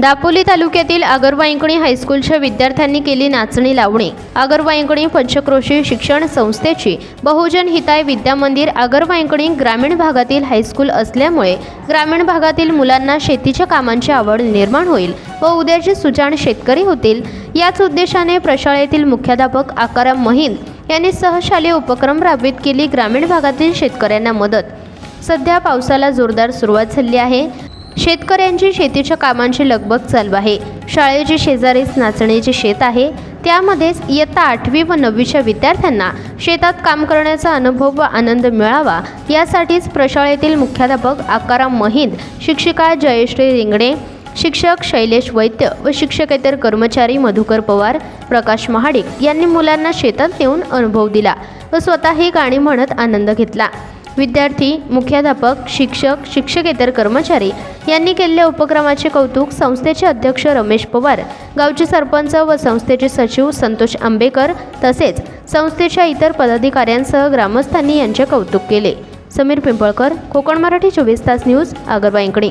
दापोली तालुक्यातील आगरवाईंकणी हायस्कूलच्या विद्यार्थ्यांनी केली नाचणी लावणी. आगरवाईंकणी पंचक्रोशी शिक्षण संस्थेची बहुजन हिताय विद्या मंदिर आगरवाईंकणी ग्रामीण भागातील हायस्कूल असल्यामुळे ग्रामीण भागातील मुलांना शेतीच्या कामांची आवड निर्माण होईल व उद्याचे सुजाण शेतकरी होतील. याच उद्देशाने प्रशाळेतील मुख्याध्यापक आकाराम महिंद यांनी सहशालेय उपक्रम राबवित केली. ग्रामीण भागातील शेतकऱ्यांना मदत. सध्या पावसाला जोरदार सुरुवात झाली आहे. शेतकऱ्यांची शेतीच्या कामांची लगबग चालू आहे. शाळेचे शेजारीच नाचण्याचे शेत आहे. त्यामध्येच इयत्ता आठवी व नववीच्या विद्यार्थ्यांना शेतात काम करण्याचा अनुभव व आनंद मिळावा यासाठीच प्रशाळेतील मुख्याध्यापक आकाराम महिंद शिक्षिका जयश्री रिंगणे शिक्षक शैलेश वैद्य व शिक्षकेतर कर्मचारी मधुकर पवार प्रकाश महाडिक यांनी मुलांना शेतात नेऊन अनुभव दिला व स्वतःही गाणी म्हणत आनंद घेतला. विद्यार्थी मुख्याध्यापक शिक्षक शिक्षकेतर कर्मचारी यांनी केलेल्या उपक्रमाचे कौतुक संस्थेचे अध्यक्ष रमेश पवार गावचे सरपंच व संस्थेचे सचिव संतोष आंबेकर तसेच संस्थेच्या इतर पदाधिकाऱ्यांसह ग्रामस्थांनी यांचे कौतुक केले. समीर पिंपळकर कोकण मराठी चोवीस तास न्यूज आगरबाईंकडे.